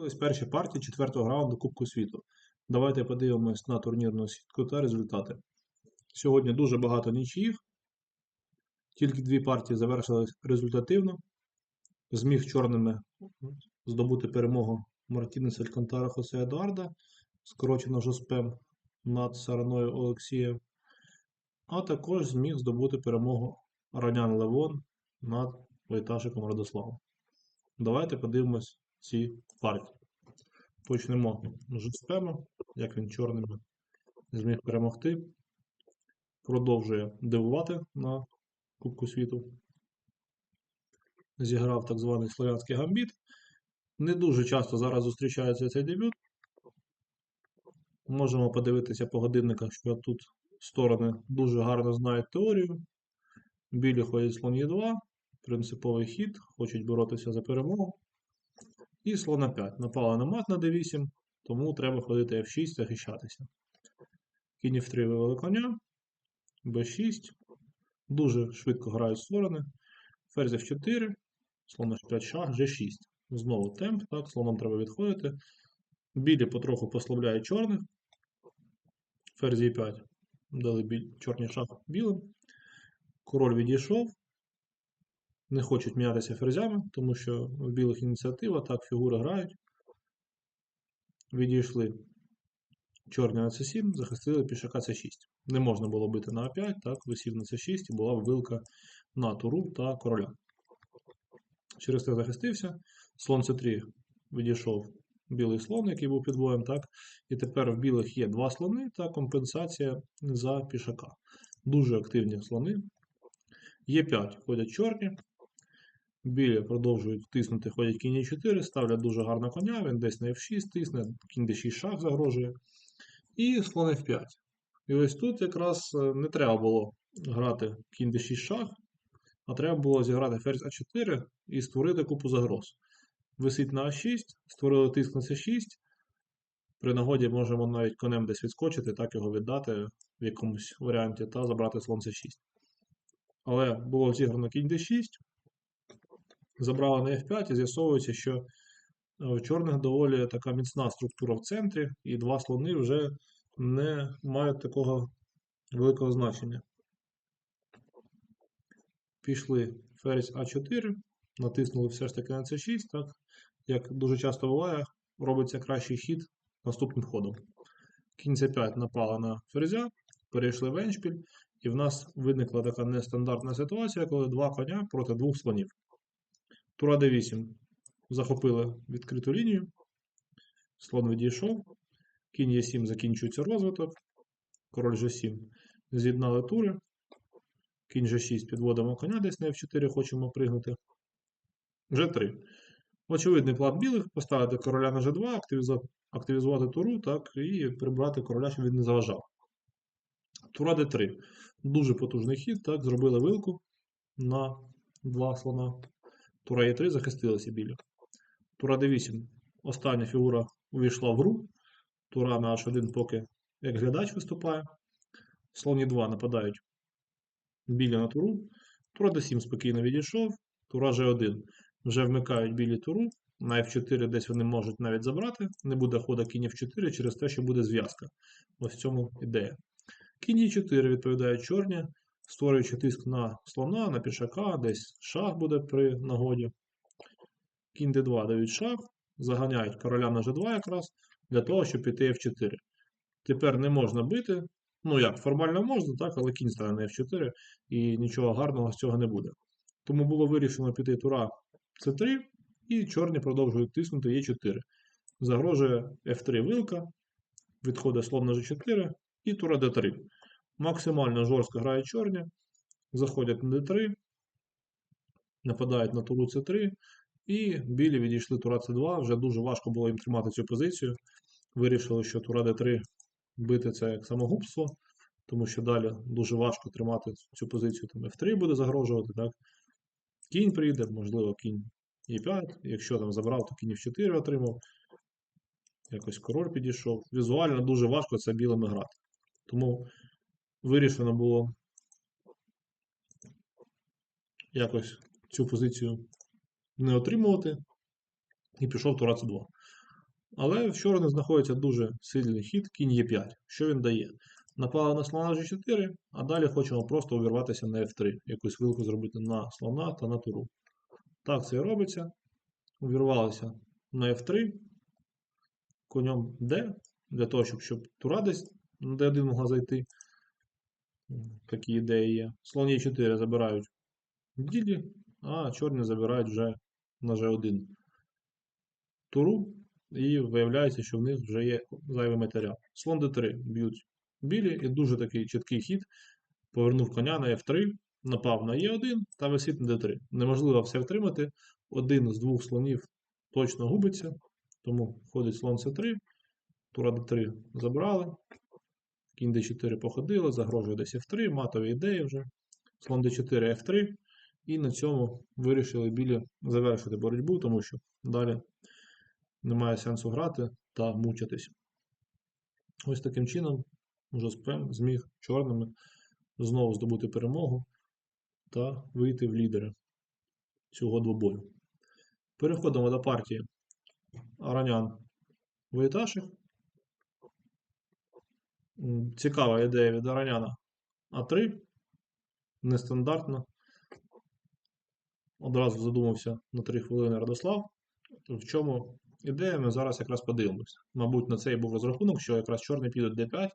Ось перші партії четвертого раунду Кубку світу. Давайте подивимось на турнірну сітку та результати. Сьогодні дуже багато нічиїх. Тільки дві партії завершились результативно. Зміг чорними здобути перемогу Мартінес Алькантара Хосе Едуарда, скорочено Жоспем над Сараною Олексієм. А також зміг здобути перемогу Ранян Левон над Войташиком Радославом. Давайте подивимось ці партії. Почнемо з Жоспема, як він чорними зміг перемогти. Продовжує дивувати на Кубку світу. Зіграв так званий Слов'янський гамбіт. Не дуже часто зараз зустрічається цей дебют. Можемо подивитися по годинниках, що тут сторони дуже гарно знають теорію. Білі ходять слон Е2, принциповий хід, хочуть боротися за перемогу. І слон 5. Напали на мат на d8, тому треба ходити F6 захищатися. Кінь F3 вивели коня, B6. Дуже швидко грають сторони. Ферзь F4, слон H5 шах, G6. Знову темп, так, слоном треба відходити. Білі потроху послабляють чорних. Ферзь E5. Дали біль... чорний шах білим. Король відійшов. Не хочуть мінятися ферзями, тому що в білих ініціатива, так, фігури грають. Відійшли чорні на c7, захистили пішака c6. Не можна було бити на А5, так, висів на c6 і була вилка на туру та короля. Через це захистився. Слон c3 відійшов білий слон, який був під боєм, так. І тепер в білих є два слони та компенсація за пішака. Дуже активні слони. Є5 ходять чорні. Білі продовжують тиснути, ходять кінь e4, ставлять дуже гарно коня, він десь на F6 тисне, кінь d6 шах загрожує. І слон F5. І ось тут якраз е, не треба було грати кінь d6 шах, а треба було зіграти ферзь А4 і створити купу загроз. Висить на А6, створили тиск на С6. При нагоді можемо навіть конем десь відскочити, так його віддати в якомусь варіанті та забрати слон С6. Але було зіграно кінь d6, забрала на F5 і з'ясовується, що в чорних доволі така міцна структура в центрі, і два слони вже не мають такого великого значення. Пішли ферзь А4, натиснули все ж таки на С6, так, як дуже часто буває, робиться кращий хід наступним ходом. Кінь С5 напала на ферзя, перейшли в еншпіль, і в нас виникла така нестандартна ситуація, коли два коня проти двох слонів. Тура d8 захопили відкриту лінію, слон відійшов, кінь Е7 закінчується розвиток, король G7 з'єднали тури, кінь G6 підводимо коня десь на F4 хочемо пригнути. G3. Очевидний план білих поставити короля на G2, активізувати туру так, і прибрати короля, щоб він не заважав. Тура d3. Дуже потужний хід, так, зробили вилку на два слона. Тура Е3 захистилися білі. Тура d8. Остання фігура увійшла в гру. Тура на H1 поки як глядач виступає. Слон Е2 нападають білі на туру. Тура d7 спокійно відійшов. Тура G1 вже вмикають білі туру. На F4 десь вони можуть навіть забрати. Не буде хода кінь F4 через те, що буде зв'язка. Ось в цьому ідея. Кінь E4 відповідають чорні, створюючи тиск на слона, на пішака, десь шах буде при нагоді. Кінь d2 дають шах, заганяють короля на g2 якраз для того, щоб піти F4. Тепер не можна бити. Ну як, формально можна, так, але кінь стане на F4 і нічого гарного з цього не буде. Тому було вирішено піти тура c3, і чорні продовжують тиснути Е4. Загрожує F3 вилка, відходить слон на G4 і тура d3. Максимально жорстко грають чорні, заходять на d3, нападають на туру c3, і білі відійшли тура c2. Вже дуже важко було їм тримати цю позицію. Вирішили, що тура d3 бити це як самогубство, тому що далі дуже важко тримати цю позицію. Там F3 буде загрожувати. так. Кінь прийде, можливо, кінь e5. Якщо там забрав, то кінь f4 отримав. Якось король підійшов. Візуально дуже важко це білими грати. Тому вирішено було якось цю позицію не отримувати. І пішов тура c2. Але в чорних знаходиться дуже сильний хід кінь Е5. Що він дає? Напали на слона G4, а далі хочемо просто увірватися на F3, якусь вилку зробити на слона та на туру. Так це і робиться. Увірвалися на F3, конем D, для того, щоб, щоб тура десь на D1 могла зайти. Такі ідеї є. Слон Е4 забирають в ділі, а чорні забирають вже на G1 туру, і виявляється, що в них вже є зайвий матеріал. Слон d3 б'ють білі, і дуже такий чіткий хід. Повернув коня на F3, напав на Е1 та висить на d3. Неможливо все втримати. Один з двох слонів точно губиться, тому входить слон c3, тура d3 забрали, кінь d4 походили, загрожує десь F3, матові ідеї вже. Слон d4, F3. І на цьому вирішили білі завершити боротьбу, тому що далі немає сенсу грати та мучитись. Ось таким чином уже спем зміг чорними знову здобути перемогу та вийти в лідери цього двобою. Переходимо до партії Аранян Воєташих. Цікава ідея від Араняна А3. Нестандартно. Одразу задумався на 3 хвилини Радослав. В чому ідея, ми зараз якраз подивимося. Мабуть, на це і був розрахунок, що якраз чорні підуть d5,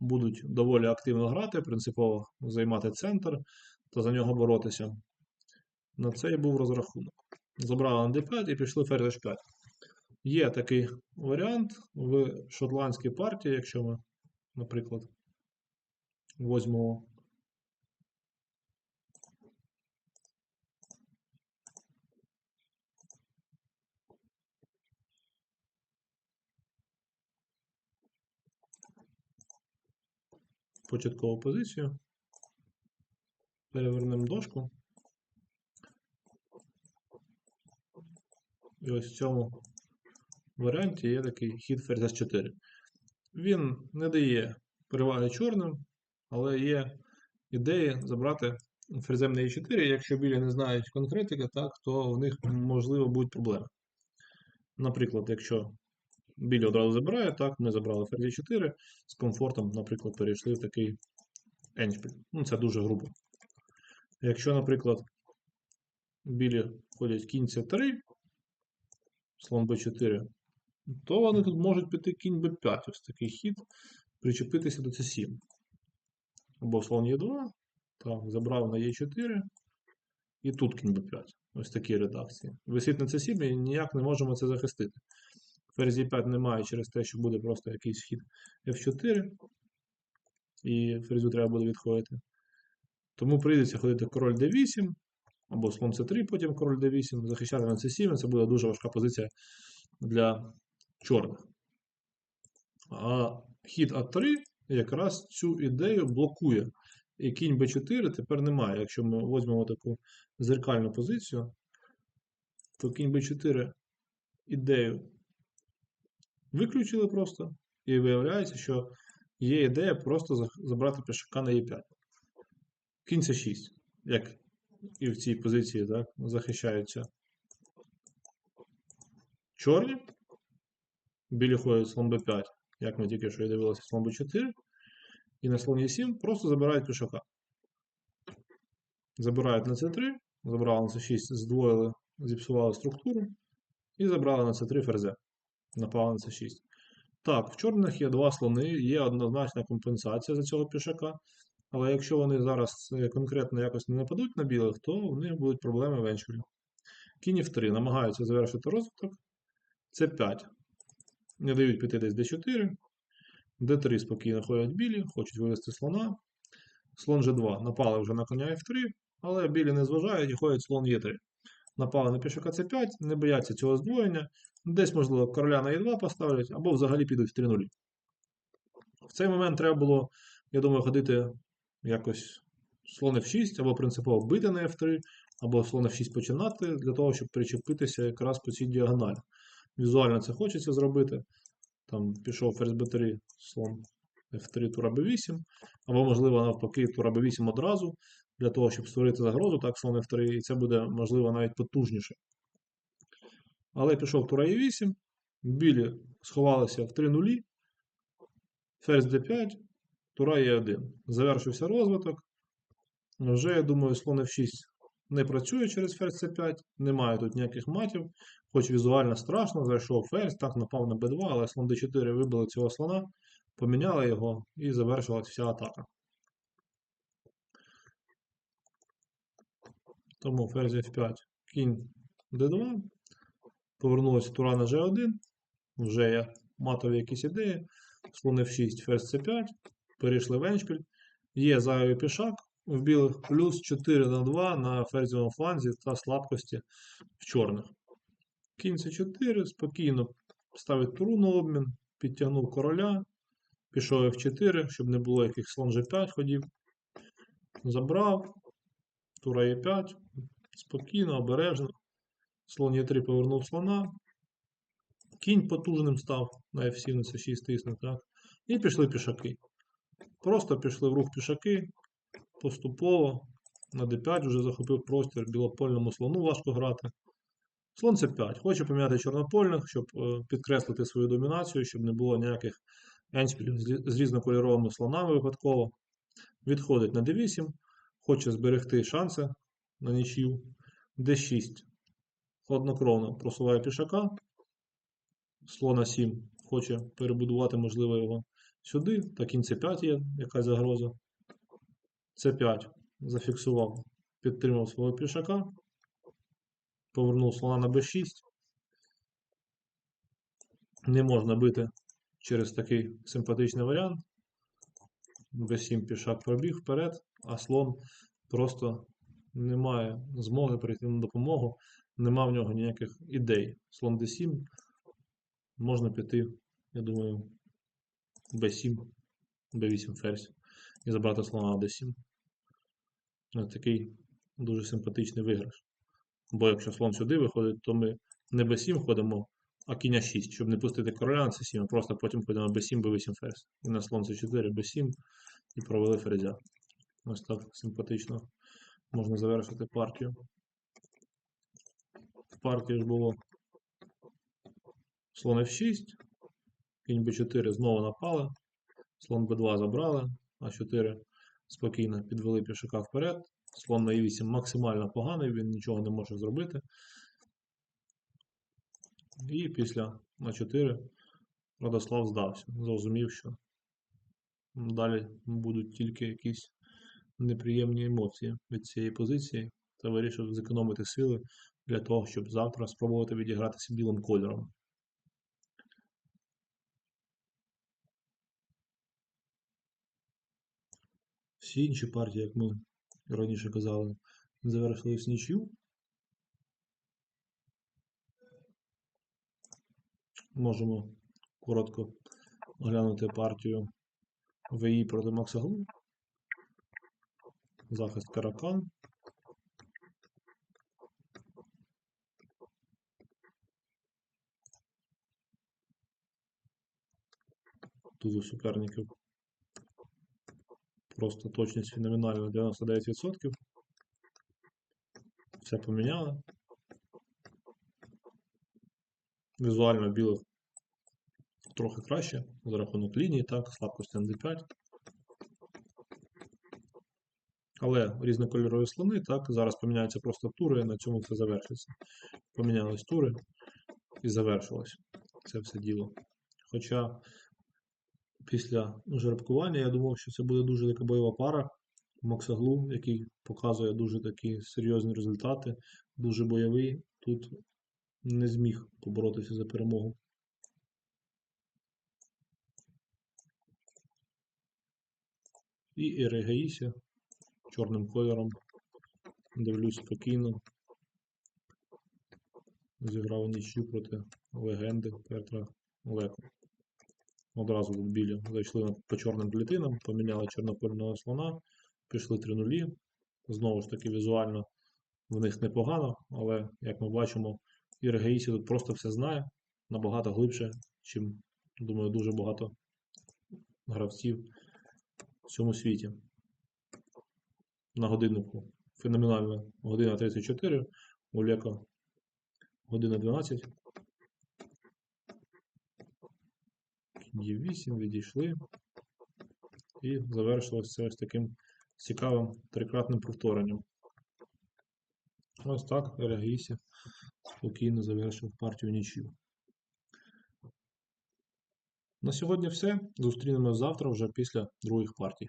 будуть доволі активно грати, принципово займати центр та за нього боротися. На це і був розрахунок. Забрали на d5 і пішли ферзь h5. Є такий варіант в шотландській партії, якщо ми, наприклад, возьмемо початкову позицію. Перевернемо дошку. І ось в цьому варіанті є такий хід ферзь 4. Він не дає переваги чорним, але є ідеї забрати ферзем на e4. Якщо білі не знають конкретики, так, то в них можливо будуть проблеми. Наприклад, якщо білі одразу забирає, так, ми забрали ферзь 4 з комфортом, наприклад, перейшли в такий еншпіль. Ну, це дуже грубо. Якщо, наприклад, білі ходять кінь c3, слон b4, то вони тут можуть піти кінь b5, ось такий хід, причепитися до c7. Або слон e2, так, забрав на e4, і тут кінь b5. Ось такі редакції. Висить на c7 і ніяк не можемо це захистити. Ферзь e5 немає через те, що буде просто якийсь хід f4, і ферзю треба буде відходити. Тому прийдеться ходити король d8, або слон c3, потім король d8, захищати на c7, це буде дуже важка позиція для чорних. А хід А3 якраз цю ідею блокує. І кінь b4 тепер немає. Якщо ми візьмемо таку зеркальну позицію, то кінь b4 ідею виключили просто, і виявляється, що є ідея просто забрати пішака на e5. Кінь c6, як і в цій позиції так, захищаються чорні. Білі ходять слон b5, як ми тільки що і дивилися, слон b4. І на слон e7 просто забирають пішака. Забирають на c3, забрали на c6, здвоїли, зіпсували структуру. І забрали на c3 ферзе. Напали на c6. Так, в чорних є два слони, є однозначна компенсація за цього пішака. Але якщо вони зараз е, конкретно якось не нападуть на білих, то в них будуть проблеми в. Кінь f3 намагаються завершити розвиток. c5. Не дають піти десь d4. d3 спокійно ходять білі, хочуть вивести слона. Слон g2. Напали вже на коня f3, але білі не зважають і ходять слон e3. Напали на пішака c5, не бояться цього здвоєння. Десь, можливо, короля на e2 поставлять, або взагалі підуть в 3 0 В цей момент треба було, я думаю, ходити якось слон f6, або принципово бити на f3, або слон f6 починати, для того, щоб причепитися якраз по цій діагоналі. Візуально це хочеться зробити. Там пішов ферзь b3, слон f3, тура b8, або, можливо, навпаки, тура b8 одразу, для того, щоб створити загрозу, так, слон f3, і це буде, можливо, навіть потужніше. Але пішов тура e8, Білі сховалися в 3 нулі. Ферзь d5, тура Е1. Завершився розвиток. Вже, я думаю, слон F6 не працює через ферзь C5, немає тут ніяких матів, хоч візуально страшно, зайшов ферзь, так напав на b2, але слон d4 вибили цього слона, поміняли його і завершилась вся атака. Тому ферзь F5, кінь d2, повернулася тура на G1, вже є матові якісь ідеї, слон F6, ферзь C5, перейшли в еншпіль, є зайвий пішак, в білих плюс 4 на 2 на ферзовому фланзі та слабкості в чорних. Кінь c4, спокійно ставить туру на обмін, підтягнув короля, пішов f4, щоб не було яких слон g5 ходів. Забрав, тура e5, спокійно, обережно. Слон e3 повернув слона. Кінь потужним став на f7 на c6 тисне, так? І пішли пішаки. Просто пішли в рух пішаки, поступово на d5 вже захопив простір, білопольному слону важко грати. Слон c5. Хоче поміняти чорнопольних, щоб е, підкреслити свою домінацію, щоб не було ніяких еншпілів з різнокольоровими слонами випадково. Відходить на d8, хоче зберегти шанси на нічию. d6. Хладнокровно просуває пішака. Слона 7 хоче перебудувати, можливо, його сюди. Та кінь c5 є якась загроза. С5 зафіксував, підтримав свого пішака, повернув слона на b6. Не можна бити через такий симпатичний варіант. b7 пішак пробіг вперед, а слон просто не має змоги прийти на допомогу, нема в нього ніяких ідей. Слон d7 можна піти, я думаю, b7, b8 ферзь і забрати слона на d7. Ось такий дуже симпатичний виграш. Бо якщо слон сюди виходить, то ми не b7 ходимо, а кінь 6, щоб не пустити короля на c7, а просто потім ходимо b7, b8 ферзь. І на слон c4, b7 і провели ферзя. Ось так симпатично можна завершити партію. В партії ж було слон f6, кінь b4 знову напали, слон b2 забрали, а4 спокійно підвели пішака вперед. Слон на e8 максимально поганий, він нічого не може зробити. І після на 4 Радослав здався. Зрозумів, що далі будуть тільки якісь неприємні емоції від цієї позиції, та вирішив зекономити сили для того, щоб завтра спробувати відігратися білим кольором. Всі інші партії, як ми раніше казали, завершились нічю. Можемо коротко оглянути партію ВІ проти Макса Глу. Захист Каракан. Тут у суперників просто точність феноменальна 99%. Все поміняли. Візуально білих трохи краще за рахунок лінії, так, слабкості на d5. Але різнокольорові слони, так, зараз поміняються просто тури, і на цьому все завершиться. Помінялись тури і завершилось це все діло. Хоча після жеребкування я думав, що це буде дуже така бойова пара. Максаглу, який показує дуже такі серйозні результати, дуже бойовий, тут не зміг поборотися за перемогу. І Ірегеїся чорним кольором. Дивлюсь спокійно. Зіграв нічю проти легенди Петра Леко. Одразу тут білі зайшли по чорним клітинам, поміняли чорнокольного слона, пішли 3 нулі. Знову ж таки, візуально в них непогано, але, як ми бачимо, Іргеїсі тут просто все знає набагато глибше, чим, думаю, дуже багато гравців в цьому світі. На годиннику феноменально година 34, у Лека година 12. Е8, відійшли. І завершилося ось таким цікавим трикратним повторенням. Ось так Регісі спокійно завершив партію нічів. На сьогодні все. Зустрінемось завтра вже після других партій.